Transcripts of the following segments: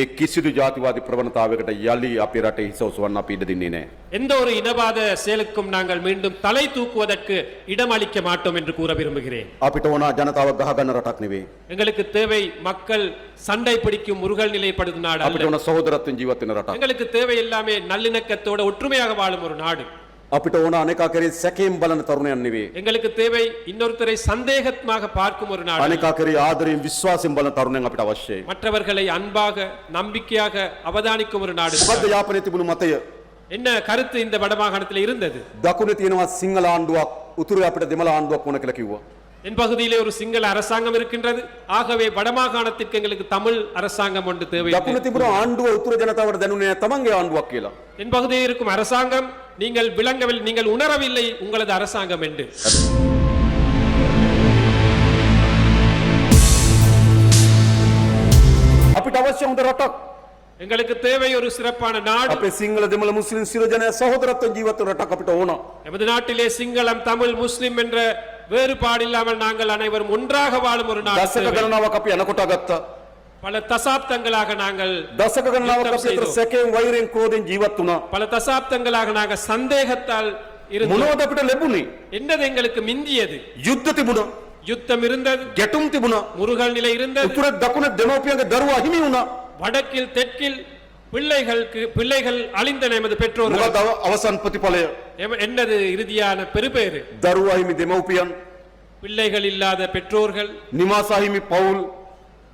ඒ කිසිදු ජාතිවාදී ප්‍රවණතාවකට යළි අපේ රටේ හිස ඔසවන්න අපි ඉඩ දෙන්නේ නැහැ. எந்த ஒரு இனவாத செயலுக்கும் நாங்கள் மீண்டும் தலை தூக்குவதற்கு இடமளிக்க மாட்டோம் என்று கூற விரும்புகிறேன் අපිට ඕන ජනතාවක් ගහගන්න රටක් නෙවෙයි. எங்களுக்கு தேவை மக்கள் சண்டை பிடிக்கும் முருகல் நிலைப்படுத்தும் நாடு අපිට அல்ல ඕන සහෝදරත්වයෙන් ජීවත් වෙන රටක්. எங்களுக்கு தேவை எல்லாமே நல்லிணக்கத்தோட ஒற்றுமையாக வாழும் ஒரு நாடு අපිට ඕන අනෙකා කරේ සැකයෙන් බලන තරුණයන් නෙවෙයි. எங்களுக்கு தேவை இன்னொருத்தரை சந்தேகமாக பார்க்கும் ஒரு நாடு අනෙකා කරේ ආදරයෙන් විශ්වාසයෙන් බලන තරුණයන් අපිට අවශ්‍යයි. மற்றவர்களை அன்பாக நம்பிக்கையாக அவதானிக்கும் ஒரு நாடு මොකද්ද යාපනයේ තිබුණු මතය? என்ன கருத்து இந்த வடமாகாணத்தில் இருந்தது දකුණේ තියෙනවා සිංහල ආණ්ඩුවක් උතුරේ අපිට දෙමළ ආණ්ඩුවක් ඕන කියලා කිව්වා. என் பகுதியிலே ஒரு சிங்கள அரசாங்கம் இருக்கின்றது ஆகவே வடமாகாணத்திற்கு எங்களுக்கு தமிழ் அரசாங்கம் ஒன்று தேவை දකුණ තිබුණ ආණ්ඩුව උතුර ජනතාවට දැනුනේ නැහැ තමන්ගේ ආණ්ඩුවක් කියලා. என் பகுதியில் இருக்கும் அரசாங்கம் நீங்கள் விளங்கவில்லை நீங்கள் உணரவில்லை உங்களது அரசாங்கம் என்று අපිට අවශ්‍ය හොඳ රටක්. எங்களுக்கு தேவை ஒரு சிறப்பான நாடு අපේ සිංහල දෙමළ මුස්ලිම් සියලු ජනයා සහෝදරත්වයෙන් ජීවත් වෙන රටක් අපිට ඕන. எமது நாட்டிலே சிங்களம் தமிழ் முஸ்லிம் என்ற வேறுபாடு இல்லாமல் நாங்கள் அனைவரும் ஒன்றாக வாழும் ஒரு நாடு දශක தேவை. ගණනාවක් අපි අනකොට ගත්තා. பல தசாப்தங்களாக நாங்கள் දශක ගණනාවක් යුද්ධම් අපි අතර செய்தோம். සැකයෙන් වෛරයෙන් ක්‍රෝධයෙන් ජීවත් වුණා. பல தசாப்தங்களாக நாங்கள் சந்தேகத்தால் இருந்தோம் මොනවද අපිට ලැබුණේ? என்னது எங்களுக்கு மிந்தியது යුද්ධ තිබුණා. யுத்தம் இருந்தது ගැටුම් තිබුණා. முருகல் நிலை இருந்தது උතුර දකුණ දෙමෝපියන්ගේ දරුවා හිමි වුණා. வடக்கில் தெற்கில் பிள்ளைகளுக்கு பிள்ளைகள் அழிந்தன எமது பெற்றோர்கள் මොකද අව- අවසන් ප්‍රතිඵලය? எம- என்னது இறுதியான பெருபேறு දරුවා හිමි දෙමෝපියන්, பிள்ளைகள் இல்லாத பெற்றோர்கள் නිවාසා හිමි පවුල්,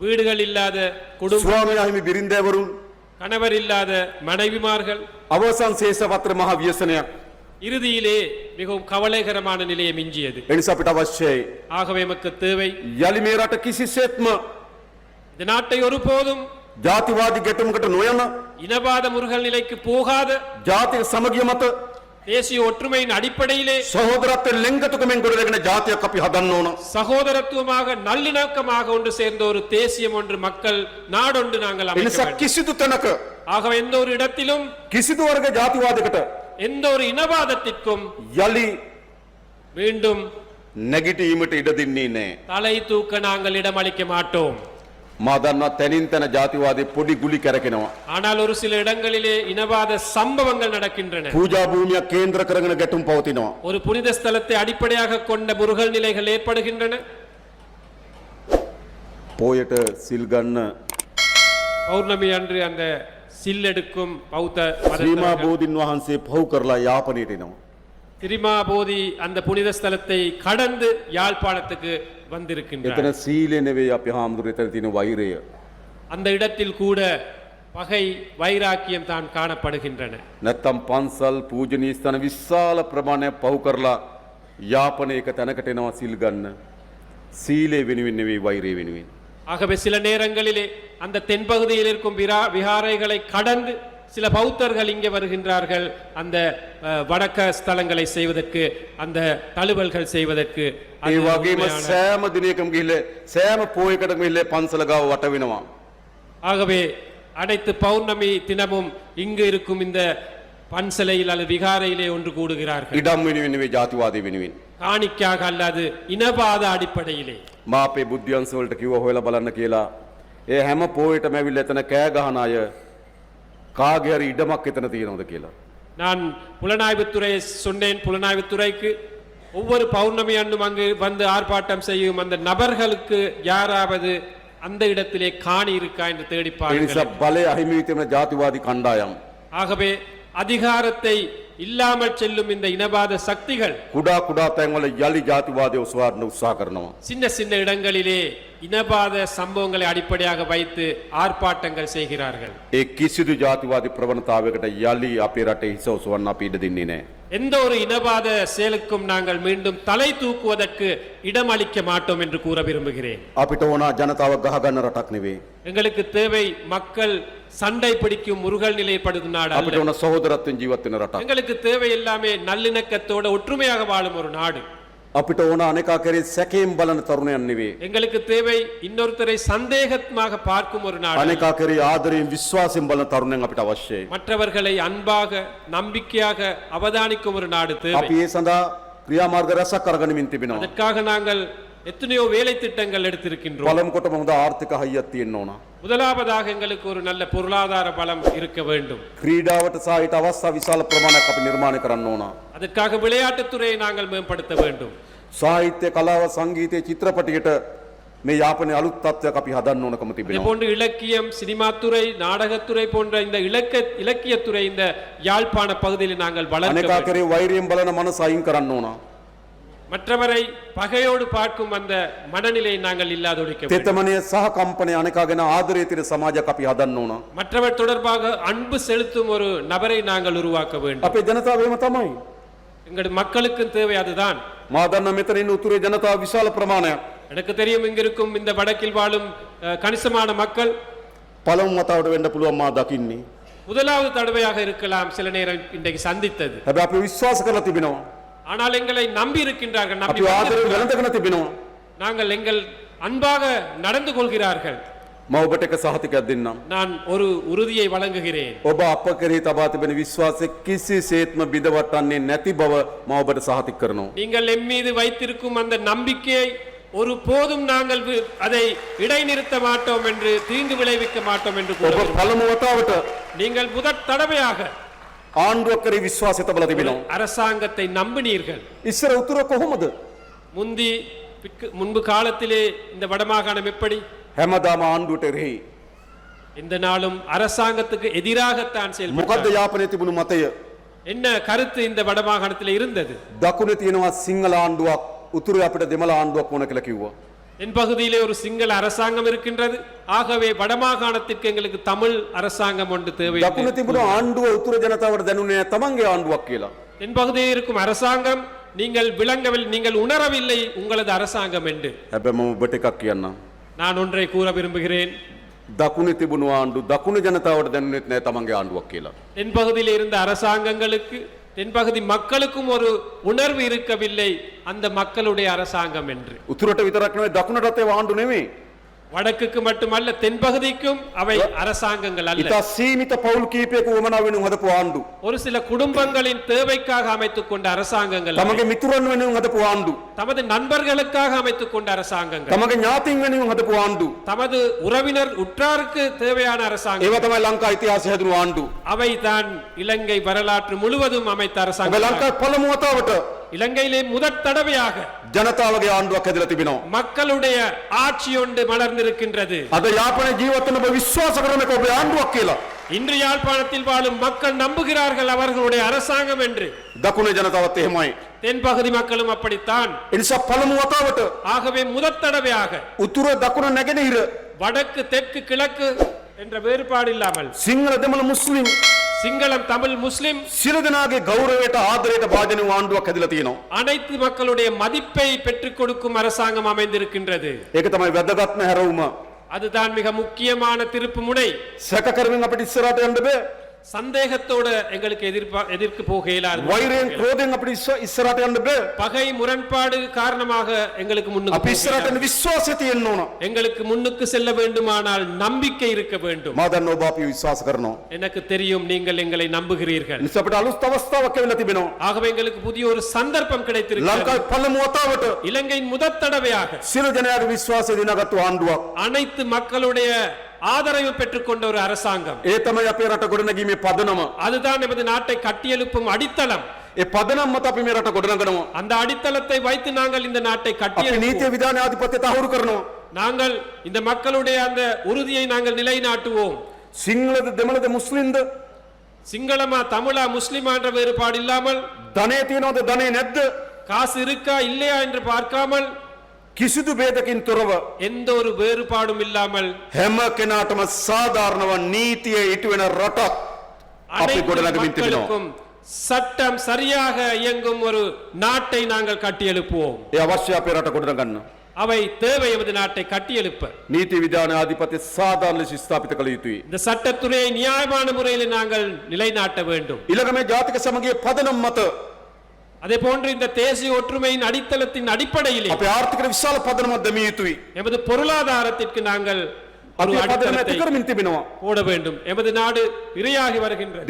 வீடுகள் இல்லாத குடும்பம் பிரிந்தவரும் கணவர் இல்லாத மனைவிமார்கள் அவசான் சேஷ பத்திரமாக வியசனையா இறுதியிலே மிகவும் கவலைகரமான நிலையை மிஞ்சியது. எனிசாபிட் அவசே ஆகவே எமக்கு தேவை யலிமேராட்ட கிசி சேத்மா. இந்த நாட்டை ஒருபோதும் ஜாதிவாதி கெட்டும் கெட்ட நோயம். இனவாத முருகல் நிலைக்கு போகாத ஜாதி சமகிய மத்த தேசிய ஒற்றுமையின் அடிப்படையிலே சகோதரத்தின் லிங்கத்துக்கும் என்கிறதற்கான ஜாத்திய கப்பி ஹதன்னோன. சகோதரத்துவமாக நல்லிணக்கமாக ஒன்று சேர்ந்த ஒரு தேசியம் ஒன்று மக்கள் நாடொன்று நாங்கள் அமைக்க கிசிது தனக்கு. ஆகவே எந்த ஒரு இடத்திலும் கிசிது வர்க்க ஜாதிவாதகிட்ட. எந்த ஒரு இனவாதத்திற்கும் யலி. மீண்டும் நெகட்டிவ் நெகட்டிவிட்டி இடதின்னே தலை தூக்க நாங்கள் இடமளிக்க மாட்டோம். மாதன்னா தனித்தன ஜாதிவாதி பொடி குழி கறக்கினவன் ஆனால் ஒரு சில இடங்களிலே இனவாத சம்பவங்கள் நடக்கின்றன. பூஜா பூமியா கேந்திர கரங்கன கெட்டும் பவுத்தினவன் ஒரு புனித ஸ்தலத்தை அடிப்படையாக கொண்ட முருகல் நிலைகள் ஏற்படுகின்றன. போயிட்டு சில்கன்னு. பௌர்ணமி அன்று அந்த சில்லெடுக்கும் பௌத்த ஸ்ரீமா போதின் வாகன்சி பவு கர்லா திரிமா போதி அந்த புனித ஸ்தலத்தை கடந்து யாழ்ப்பாணத்துக்கு வந்திருக்கின்றார் එතන සීලය නෙවෙයි අපි හාමුදුරුවෝ එතන තියෙන වෛරය. அந்த இடத்தில் கூட பகை வைராக்கியம் தான் காணப்படுகின்றன නැත්තම් පන්සල් පූජනීය ස්ථාන විශාල ප්‍රමාණයක් පහු කරලා යාපනයක තැනකට එනවා සිල් ගන්න. සීලය වෙනුවෙන් නෙවෙයි වෛරය වෙනුවෙන්. ஆகவே சில நேரங்களிலே அந்த தென்பகுதியில் இருக்கும் விரா- விகாரைகளை கடந்து சில பௌத்தர்கள் இங்கே வருகின்றார்கள் அந்த அஹ், வடக்க ஸ்தலங்களை செய்வதற்கு அந்த தழுவல்கள் செய்வதற்கு அது ඒ වගේම உண்மையான- සෑම දිනයකම ගිහිල්ලා සෑම පෝයකටම ගිහිල්ලා පන්සල ගාව වට වෙනවා. ஆகவே அனைத்து பௌர்ணமி தினமும் இங்கு இருக்கும் இந்த பன்சலையில் அல்லது விகாரையிலே ஒன்று கூடுகிறார்கள் ඉඩම් වෙනුවෙන් නෙවෙයි ජාතිවාදී වෙනුවෙන්. காணிக்காக அல்லது இனவாத அடிப்படையிலே මා අපේ බුද්ධ්‍යංශ වලට කිව්වා හොයලා බලන්න කියලා. ඒ හැම පෝයටම ඇවිල්ලා එතන කෑ ගහන අය කාගේ හරි ඉඩමක් එතන තියෙනවද කියලා. நான் புலனாய்வுத்துறை சொன்னேன் புலனாய்வுத்துறைக்கு ஒவ்வொரு பௌர்ணமி அன்றும் அங்கு வந்து ஆர்ப்பாட்டம் செய்யும் அந்த நபர்களுக்கு யாராவது அந்த இடத்திலே காணி இருக்கா என்று தேடி ඒ பாருங்கள் නිසා බලය අහිමි වී තිබෙන ජාතිවාදී කණ්ඩායම් ஆகவே அதிகாரத்தை இல்லாமல் செல்லும் இந்த இனவாத சக்திகள் குடா குடா தங்களை யலி ஜாதிவாதி உசுவார்னு உற்சாகரணம். சின்ன சின்ன இடங்களிலே இனவாத சம்பவங்களை அடிப்படையாக வைத்து ஆர்ப்பாட்டங்கள் செய்கிறார்கள். ஏ கிசிது ஜாதிவாதி பிரவணதாவகிட்ட யலி அப்பிரட்டை ஹிசோ சுவர்ணா பீடதின்னினே எந்த ஒரு இனவாத செயலுக்கும் நாங்கள் மீண்டும் தலை தூக்குவதற்கு இடம் அளிக்க மாட்டோம் என்று கூற விரும்புகிறேன். அப்பிட்டோனா ஜனதாவ கஹகன ரட்டக்னிவே எங்களுக்கு தேவை மக்கள் சண்டை பிடிக்கும் முருகல் நிலைப்படுத்தும் நாடு අපිට அல்ல. ඕන සහෝදරත්වයෙන් ජීවත් වෙන රටක්. எங்களுக்கு தேவை எல்லாமே நல்லிணக்கத்தோட ஒற்றுமையாக வாழும் ஒரு நாடு අපිට ඕන අනෙකා කරේ සැකයෙන් බලන තරුණයන් නෙවෙයි. எங்களுக்கு தேவை இன்னொருத்தரை சந்தேகமாக பார்க்கும் ஒரு நாடு අනෙකා කරේ ආදරයෙන් විශ්වාසයෙන් බලන තරුණයන් අපිට අවශ්‍යයි. மற்றவர்களை அன்பாக நம்பிக்கையாக அவதானிக்கும் ஒரு நாடு தேவை අපි ඒ සඳහා ක්‍රියාමාර්ග රැසක් අරගනිමින් තිබෙනවා. அதற்காக நாங்கள் எத்தனையோ வேலை திட்டங்கள் எடுத்திருக்கின்றோம் පළමු කොටම හොඳ ආර්ථික හයියක් තියෙන්න ඕන. முதலாவதாக எங்களுக்கு ஒரு நல்ல பொருளாதார பலம் இருக்க வேண்டும் ක්‍රීඩාවට සහිත අවස්ථා විශාල ප්‍රමාණයක් අපි නිර්මාණය කරන්න ඕන. அதற்காக விளையாட்டுத்துறையை நாங்கள் மேம்படுத்த வேண்டும் සාහිත්‍ය කලාව සංගීතය චිත්‍රපටියට මේ යාපනය අලුත් තත්ත්වයක් අපි හදන්න ඕනකම இதே තිබෙනවා. போன்று இலக்கியம் சினிமாத்துறை நாடகத்துறை போன்ற இந்த இலக்க இலக்கியத்துறை இந்த யாழ்ப்பாண பகுதியில் நாங்கள் வளர்க்க අනෙකා வேண்டும். කරේ වෛරයෙන් බලන මනස අයින් කරන්න ඕන. மற்றவரை பகையோடு பார்க்கும் அந்த மனநிலையை நாங்கள் இல்லாதொழிக்க வேண்டும். තෙතමනය සහ කම්පනය අනෙකා ගැන ආදරය තිර සමාජයක් අපි හදන්න ඕන. மற்றவர் தொடர்பாக அன்பு செலுத்தும் ஒரு நபரை நாங்கள் உருவாக்க வேண்டும் අපේ ජනතාවේම තමයි. எங்கள் மக்களுக்கும் தேவை அதுதான் මාදන්න මෙතනින් උතුරේ ජනතාව විශාල ප්‍රමාණයක්. எனக்கு தெரியும் இங்கிருக்கும் இந்த வடக்கில் வாழும் அஹ், கணிசமான மக்கள் පළමු මතාවට වෙන්න පුළුවන් මා දකින්නේ. முதலாவது தடவையாக இருக்கலாம் சில நேரம் இன்றைக்கு சந்தித்தது හැබැ අපි විශ්වාස කරලා තිබෙනවා. ஆனால் எங்களை நம்பி இருக்கின்றார்கள் நம்பி අපි ආදරය வந்திருக்கிறார்கள். වැළඳගෙන තිබෙනවා. நாங்கள் எங்கள் அன்பாக நடந்து கொள்கிறார்கள் මම ඔබට එක සහතිකයක් දෙන්නම්. நான் ஒரு உறுதியை வழங்குகிறேன் ඔබ අප කරේ තබා තිබෙන විශ්වාසය කිසිසේත්ම බිඳවටන්නේ නැති බව මම ඔබට සහතික කරනවා. நீங்கள் எம் மீது வைத்திருக்கும் அந்த நம்பிக்கையை ஒரு போதும் நாங்கள் வி- அதை இடைநிறுத்த மாட்டோம் என்று தீங்கு விளைவிக்க மாட்டோம் என்று ඔබ கூறுகிறோம். පළමු වතාවට நீங்கள் முதற் தடவையாக ආණ්ඩුවක් කරේ විශ්වාසය තබල තිබෙනවා. அரசாங்கத்தை நம்பினீர்கள் ඉස්සර උතුර කොහොමද? முந்தி பிற்கு- முன்பு காலத்திலே இந்த வடமாகாணம் எப்படி හැමදාම ආණ්ඩුවට එරෙහි. இந்த நாளும் அரசாங்கத்துக்கு எதிராகத்தான் මොකද්ද செயல்பட்டார் යාපනය තිබුණු මතය? என்ன கருத்து இந்த வடமாகாணத்தில் இருந்தது දකුණ තියෙනවා සිංහල ආණ්ඩුවක් උතුර අපිට දෙමළ ආණ්ඩුවක් ඕන කියලා කිව්වා. தென் பகுதியிலே ஒரு சிங்கள அரசாங்கம் இருக்கின்றது ஆகவே வடமாகாணத்திற்கு எங்களுக்கு தமிழ் அரசாங்கம் ஒன்று தேவை என்று දකුණ තිබුණ ආණ්ඩුව උතුර ජනතාවට දැනුනේ තමන්ගේ ආණ්ඩුවක් කියලා. தென் பகுதியில் இருக்கும் அரசாங்கம் நீங்கள் விளங்கவில்லை நீங்கள் உணரவில்லை உங்களது அரசாங்கம் என்று හැබැයි මම ඔබට එකක් කියන්නම්. நான் ஒன்றை கூற விரும்புகிறேன் දකුණ තිබුණු ආණ්ඩු දකුණ ජනතාවට දැනුනෙත් නෑ තමන්ගේ ආණ්ඩුවක් කියලා. தென் பகுதியில் இருந்த அரசாங்கங்களுக்கு தென்பகுதி மக்களுக்கும் ஒரு ಉಣರ್ವು ಇರಕವಿಲ್ಲ ಅಂದ ಮಕ್ಕಳುடைய அரசாங்கம் என்று ಉತ್ತರಟ ವಿತರಕನೇ ದಕ್ಷಿಣಟತೆ ವಾಂಡು ನೇಮಿ வடக்குக்கு மட்டுமல்ல தென்பகுதிக்கும் அவை அரசாங்கங்கள் அல்ல ඉතා සීමිත පවුල් කීපයක වමනා වෙනුම් හදපු ආණ්ඩු. ஒரு சில குடும்பங்களின் தேவைக்காக அமைத்துக் கொண்ட அரசாங்கங்கள் அல்ல. තමගේ මිතුරන් වෙනුම් හදපු ආණ්ඩු. தமது நண்பர்களுக்காக அமைத்துக் கொண்ட அரசாங்கங்கள் තමගේ ඥාතින් වෙනුම් හදපු ආණ්ඩු. தமது உறவினர் உற்றாருக்கு தேவையான அரசாங்கம் ඒව තමයි ලංකා ඉතිහාසය හැදුණු ආණ්ඩු. அவை தான் இலங்கை வரலாற்று முழுவதும் அமைத்த ඔබ அரசாங்கம் ලංකා පළමු වතාවට இலங்கையிலே முதற் தடவையாக ජනතාවගේ ආණ්ඩුවක් හැදලා තිබෙනවා. மக்களுடைய ஆட்சி ஒன்று மலர்ந்திருக்கின்றது අද යාපනයේ ජීවත් වෙන ඔබ විශ්වාස කරන එක ඔබේ ආණ්ඩුවක් කියලා. இன்று யாழ்ப்பாணத்தில் வாழும் மக்கள் நம்புகிறார்கள் அவர்களுடைய அரசாங்கம் என்று දකුණේ ජනතාවත් එහෙමයි. தென்பகுதி மக்களும் அப்படித்தான் ඒ නිසා පළමු වතාවට ஆகவே முதற் தடவையாக උතුර දකුණ නැගෙනහිර வடக்கு தெற்கு கிழக்கு என்ற வேறுபாடு இல்லாமல் සිංහල දෙමළ මුස්ලිම් சிங்களம் தமிழ் முஸ்லிம் සියලු දෙනාගේ ගෞරවයට ආදරයට භාජන වූ ආණ්ඩුවක් හැදලා තියෙනවා. அனைத்து மக்களுடைய மதிப்பை பெற்றுக் கொடுக்கும் அரசாங்கம் அமைந்திருக்கின்றது ඒක තමයි වැදගත්ම හැරවුම. அதுதான் மிக முக்கியமான திருப்பு முனை සැක කරමින් අපිට ඉස්සරහට යන්න බෑ. சந்தேகத்தோட எங்களுக்கு எதிர்ப்பா எதிர்க்கு போக இயலாது வைரியம் క్రోధం பகை முரண்பாடு காரணமாக எங்களுக்கு முன்னுக்கு అప్పుడు ఇస్సరాటని విశ్వాసతి எங்களுக்கு முன்னுக்கு செல்ல வேண்டுமானால் நம்பிக்கை இருக்க வேண்டும். మాదన్ నోబాపి విశ్వాస కర్ణం எனக்கு தெரியும் நீங்கள் எங்களை நம்புகிறீர்கள். నిసపట అలుస్త అవస్థ వక్క ஆகவே எங்களுக்கு புதிய ஒரு சந்தர்ப்பம் கிடைத்திருக்கிறது. లంక పల్ల మోతావట இலங்கையின் முதல் தடவையாக சில ஜனநாயக விசுவாச தினகத்து ஆண்டுவா அனைத்து மக்களுடைய ஆதரவு பெற்றுக்கொண்ட ஒரு அரசாங்கம் ඒ තමයි අපේ රට ගොඩනැගීමේ පදනම. அதுதான் நமது நாட்டை கட்டியெழுப்பும் அடித்தளம் ඒ පදනම් මත අපි මේ රට ගොඩනගනවා. அந்த அடித்தளத்தை வைத்து நாங்கள் இந்த நாட்டை අපි கட்டியெழுப்புவோம் නීතිය විධාන ආධිපත්‍ය තහවුරු කරනවා. நாங்கள் இந்த மக்களுடைய அந்த உறுதியை நாங்கள் நிலைநாட்டுவோம் සිංහලද දෙමළද මුස්ලිම්ද சிங்களமா தமிழா முஸ்லிமா என்ற வேறுபாடு இல்லாமல் ධනය තියනවද ධනය නැද්ද காசு இருக்கா இல்லையா என்று பார்க்காமல் කිසිදු බේදකින් තොරව எந்த ஒரு வேறுபாடும் இல்லாமல் හැම කෙනාටම සාධාරණව නීතිය ඉටුවෙන රටක් අපි அனைத்து ගොඩනගමින් තිබෙනවා. மக்களுக்கும் சட்டம் சரியாக இயங்கும் ஒரு நாட்டை நாங்கள் கட்டியெழுப்புவோம் ඒ අවශ්‍ය අපේ රට ගොඩනගන්න. அவை தேவை எமது நாட்டை கட்டியெழுப்ப නීති විධාන ආධිපත්‍ය සාධාරණ ලෙස ස්ථාපිත කළ යුතුයි. இந்த சட்டத்துறையை நியாயமான முறையில் நாங்கள் நிலைநாட்ட வேண்டும் ඊළඟ මේ ජාතික සමගිය පදනම් මත அதே போன்று இந்த தேசிய ஒற்றுமையின் அடித்தளத்தின் அடிப்படையில் அப்ப ஆர்த்திக விசால பதனம தமியுத்துவி எமது பொருளாதாரத்திற்கு நாங்கள் ஒரு போட வேண்டும். எமது நாடு இரையாகி வருகின்றது.